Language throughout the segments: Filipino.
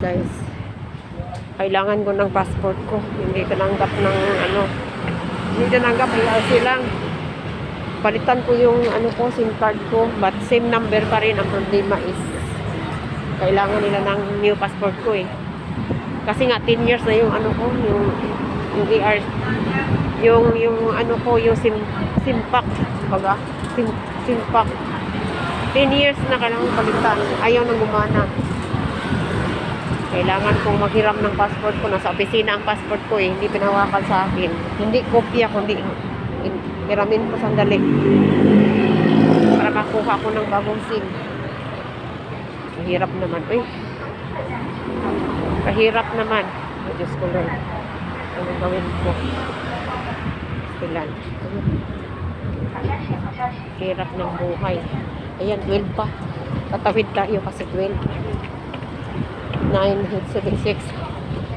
Guys, kailangan ko ng passport ko. Hindi tanggap ng ano. Hindi tanggap, IRC lang. Palitan ko yung ano ko, SIM card ko. But same number pa rin. Ang problema is, kailangan nila ng new passport ko eh. Kasi nga 10 years na yung ano ko, yung yung AR yung yung ano ko, yung SIM SIM pack, baga, SIM SIM pack. 10 years na kailangan palitan. Ayaw nang gumana. Kailangan kong maghiram ng passport ko. Nasa opisina ang passport ko eh. Hindi pinahawakan sa akin. Hindi kopya, kundi in- hiramin ko sandali. Para makuha ko ng bagong SIM. Ang hirap naman. Uy. Kahirap naman. Ay, Diyos ko Lord. Ano gawin ko? Ilan? Hirap ng buhay. Ayan, 12 pa. Tatawid tayo kasi 12. 9876.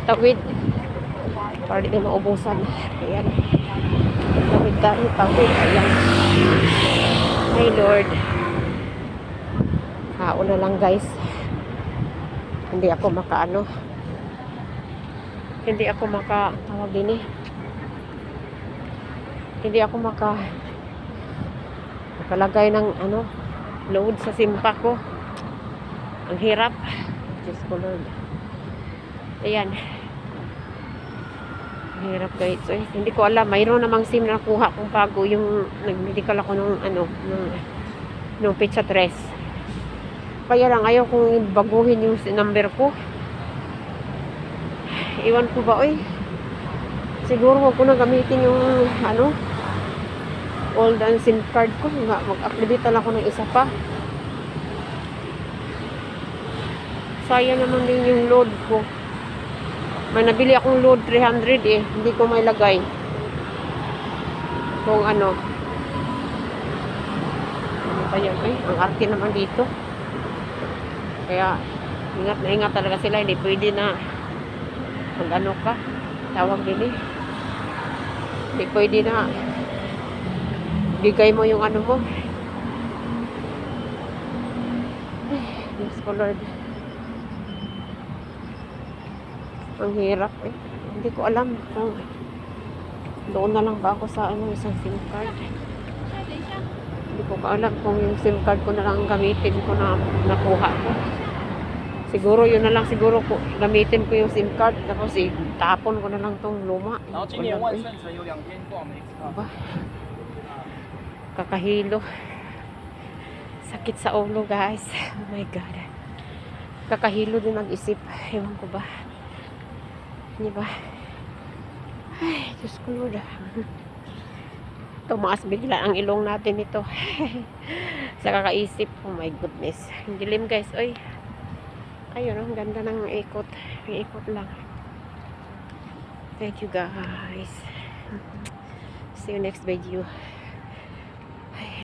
Tawid. Para di na maubusan. Ayan. Tawid tayo, tawid. Ayan. Ay, Lord. Kao na lang, guys. Hindi ako makaano. Hindi ako maka tawag din eh. Hindi ako maka makalagay ng ano load sa simpa ko. Ang hirap. Diyos ko Lord. Ayan. Ang hirap guys. Eh, hindi ko alam. Mayroon namang SIM na nakuha kong bago yung nag-medical ako nung ano nung, nung pizza 3. Kaya lang ayaw kong baguhin yung number ko. Iwan ko ba, oy? Siguro wag ko na gamitin yung, ano, old and SIM card ko. Mag-activate lang ako ng isa pa. Sayang naman din yung load ko. May nabili akong load 300 eh. Hindi ko may lagay. Kung ano. Ano yan? Eh, ang arte naman dito. Kaya, ingat na ingat talaga sila. Hindi pwede na mag ano ka. Tawag din eh. Hindi pwede na bigay mo yung ano mo. Ay, Diyos ko Lord. Ang hirap eh. Hindi ko alam kung doon na lang ba ako sa ano, isang SIM card. Hindi ko alam kung yung SIM card ko na lang gamitin ko na nakuha ko. Siguro yun na lang siguro ko gamitin ko yung SIM card tapos itapon ko na lang tong luma. Eh. Aba. Kakahilo. Sakit sa ulo guys. Oh my God. Kakahilo din mag-isip. Ewan ko ba. Di ba? Ay, Diyos ko Lord. ah. Tumaas bigla ang ilong natin ito. sa kakaisip. Oh my goodness. Ang dilim, guys. Oy. Ayun, ang ganda ng ikot. Ikot lang. Thank you, guys. See you next video.